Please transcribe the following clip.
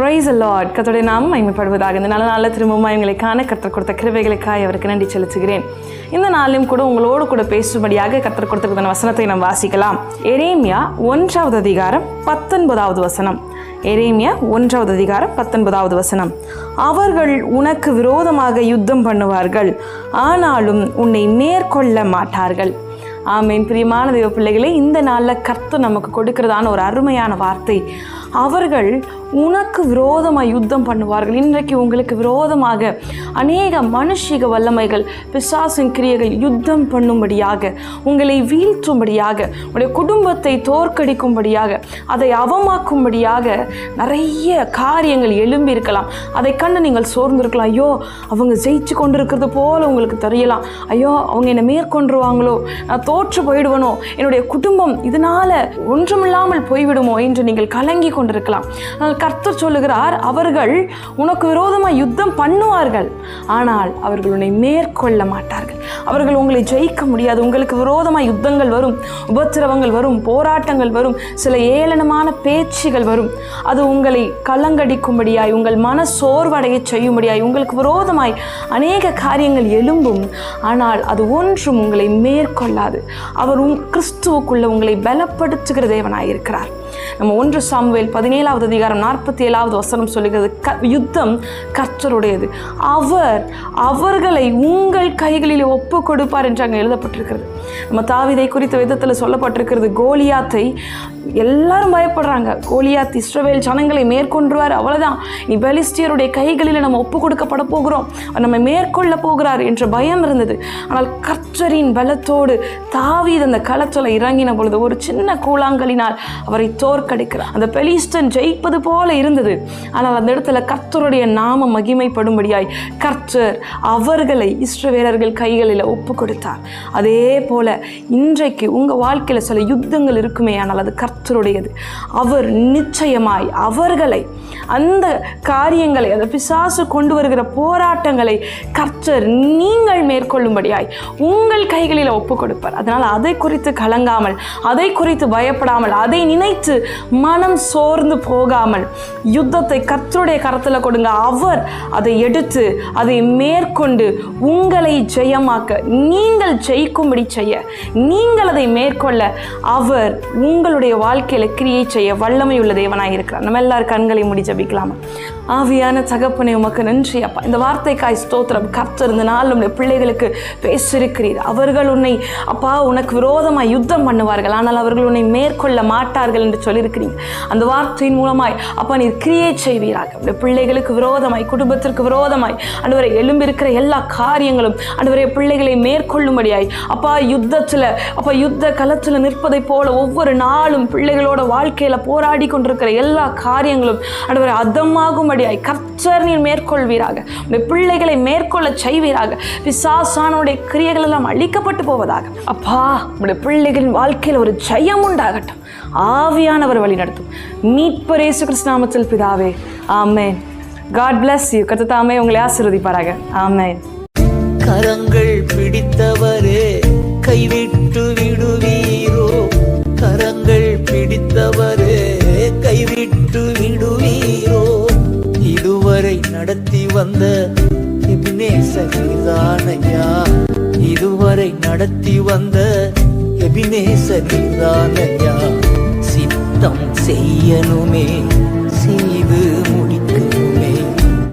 Price Lord கத்தோடைய நாமம் மகிமைப்படுவதாக. இந்த நல்ல நாளில் திரும்பவும் எங்களை காண கத்தர் கொடுத்த கிருவைகளுக்காக அவருக்கு நன்றி செலுத்துகிறேன். இந்த நாளிலும் கூட உங்களோடு கூட பேசும்படியாக கத்தர் கொடுத்திருக்கிற வசனத்தை நாம் வாசிக்கலாம். எரேமியா ஒன்றாவது அதிகாரம் பத்தொன்பதாவது வசனம். எரேமியா ஒன்றாவது அதிகாரம் பத்தொன்பதாவது வசனம். அவர்கள் உனக்கு விரோதமாக யுத்தம் பண்ணுவார்கள். ஆனாலும் உன்னை மேற்கொள்ள மாட்டார்கள். ஆமீன். பிரியமான தெய்வ பிள்ளைகளே இந்த நாளில் கர்த்தர் நமக்கு கொடுக்கிறதான ஒரு அருமையான வார்த்தை. அவர்கள் உனக்கு விரோதமாக யுத்தம் பண்ணுவார்கள். இன்றைக்கு உங்களுக்கு விரோதமாக அநேக மனுஷிக வல்லமைகள் பிசாசின் கிரியைகள் யுத்தம் பண்ணும்படியாக உங்களை வீழ்த்தும்படியாக உங்களுடைய குடும்பத்தை தோற்கடிக்கும்படியாக அதை அவமாக்கும்படியாக நிறைய காரியங்கள் எழும்பி இருக்கலாம் அதை கண்டு நீங்கள் சோர்ந்திருக்கலாம். ஐயோ அவங்க ஜெயிச்சு கொண்டிருக்கிறது போல் உங்களுக்கு தெரியலாம். ஐயோ அவங்க என்னை மேற்கொண்டுருவாங்களோ நான் தோற்று போயிடுவனோ? என்னுடைய குடும்பம் இதனால் ஒன்றுமில்லாமல் போய்விடுமோ? என்று நீங்கள் கலங்கி கொண்டிருக்கலாம். கர்த்தர் சொல்லுகிறார் அவர்கள் உனக்கு விரோதமாக யுத்தம் பண்ணுவார்கள் ஆனால் அவர்கள் உன்னை மேற்கொள்ள மாட்டார்கள். அவர்கள் உங்களை ஜெயிக்க முடியாது. உங்களுக்கு விரோதமாக யுத்தங்கள் வரும் உபத்திரவங்கள் வரும் போராட்டங்கள் வரும் சில ஏளனமான பேச்சுகள் வரும். அது உங்களை கலங்கடிக்கும்படியாய் உங்கள் மன சோர்வடைய செய்யும்படியாய் உங்களுக்கு விரோதமாய் அநேக காரியங்கள் எழும்பும். ஆனால் அது ஒன்றும் உங்களை மேற்கொள்ளாது. அவர் உங் கிறிஸ்துவுக்குள்ள உங்களை பலப்படுத்துகிற தேவனாயிருக்கிறார். நம்ம ஒன்று சாமுவேல் பதினேழாவது அதிகாரம் நாற்பத்தி ஏழாவது வசனம் சொல்லுகிறது க யுத்தம் கர்த்தருடையது. அவர் அவர்களை உங்கள் கைகளில் ஒப்பு கொடுப்பார் என்று அங்கே எழுதப்பட்டிருக்கிறது. நம்ம தாவிதை குறித்த விதத்தில் சொல்லப்பட்டிருக்கிறது கோலியாத்தை எல்லாரும் பயப்படுறாங்க. கோலியாத் இஸ்ரவேல் ஜனங்களை மேற்கொண்டுருவார் அவ்வளோதான் நீ பெலிஸ்டியருடைய கைகளில் நம்ம ஒப்பு கொடுக்கப்பட போகிறோம். நம்ம மேற்கொள்ள போகிறார் என்ற பயம் இருந்தது. ஆனால் கர்த்தரின் பலத்தோடு தாவீது அந்த களத்தில் இறங்கின பொழுது ஒரு சின்ன கூழாங்கலினால் அவரை தோற்கடிக்கிறார். அந்த பெலிஸ்டன் ஜெயிப்பது போல இருந்தது. ஆனால் அந்த இடத்துல கர்த்தருடைய நாம மகிமைப்படும்படியாய் கர்த்தர் அவர்களை இஸ்ரவேலர்கள் கைகளில் ஒப்பு கொடுத்தார். அதே போல இன்றைக்கு உங்கள் வாழ்க்கையில் சில யுத்தங்கள் இருக்குமே ஆனால் அது கர்த்தருடையது. அவர் நிச்சயமாய் அவர்களை அந்த காரியங்களை அந்த பிசாசு கொண்டு வருகிற போராட்டங்களை கர்த்தர் நீங்கள் மேற்கொள்ளும்படியாய் உங்கள் கைகளில் ஒப்பு கொடுப்பார் அதனால் அதை குறித்து கலங்காமல் அதை குறித்து பயப்படாமல் அதை நினைத்து மனம் சோர்ந்து போகாமல் யுத்தத்தை கர்த்தருடைய கரத்தில் கொடுங்க. அவர் அதை எடுத்து அதை மேற்கொண்டு உங்களை ஜெயமாக்க நீங்கள் ஜெயிக்கும்படி செய்ய நீங்கள் அதை மேற்கொள்ள அவர் உங்களுடைய வாழ்க்கையில் கிரியை செய்ய வல்லமை உள்ள தேவனாக இருக்கிறார். நம்ம எல்லாரும் கண்களை முடி ஜபிக்கலாமா? ஆவியான தகப்பனை உமக்கு நன்றி அப்பா. இந்த வார்த்தைக்காய் ஸ்தோத்திரம். கர்த்தர் இந்த நாள் நம்முடைய பிள்ளைகளுக்கு பேசிருக்கிறீர் அவர்கள் உன்னை அப்பா உனக்கு விரோதமாய் யுத்தம் பண்ணுவார்கள். ஆனால் அவர்கள் உன்னை மேற்கொள்ள மாட்டார்கள் என்று சொல்லியிருக்கிறீங்க. அந்த வார்த்தையின் மூலமாய் அப்பா நீர் கிரியை செய்வீராக. நம்முடைய பிள்ளைகளுக்கு விரோதமாய் குடும்பத்திற்கு விரோதமாய் அன்றுவரை எழும்பியிருக்கிற எல்லா காரியங்களும் அன்றுவரை பிள்ளைகளை மேற்கொள்ளும்படியாய் அப்பா யுத்தத்தில் அப்பா யுத்த களத்தில் நிற்பதைப் போல ஒவ்வொரு நாளும் பிள்ளைகளோட வாழ்க்கையில் போராடி கொண்டிருக்கிற எல்லா காரியங்களும் அன்றுவரை அதமாகும்படியாய் கர்த்தர் நீர் மேற்கொள்வீராக. உடைய பிள்ளைகளை மேற்கொள்ள செய்வீராக. பிசாசானுடைய கிரியைகள் எல்லாம் அழிக்கப்பட்டு போவதாக. அப்பா உடைய பிள்ளைகளின் வாழ்க்கையில் ஒரு ஜெயம் உண்டாகட்டும். ஆவியானவர் வழி நடத்தும். மீட்பர் இயேசு கிறிஸ்து பிதாவே. ஆமென். காட் பிளஸ் யூ கர்த்தர் தாமே உங்களை ஆசிர்வதிப்பாராக. ஆமென். கரங்கள் பிடித்தவரே கைவிட்டு இதுவரை நடத்தி வந்த எபினேசரிதானையா இதுவரை நடத்தி வந்த எபினேசரிதானையா சித்தம் செய்யணுமே.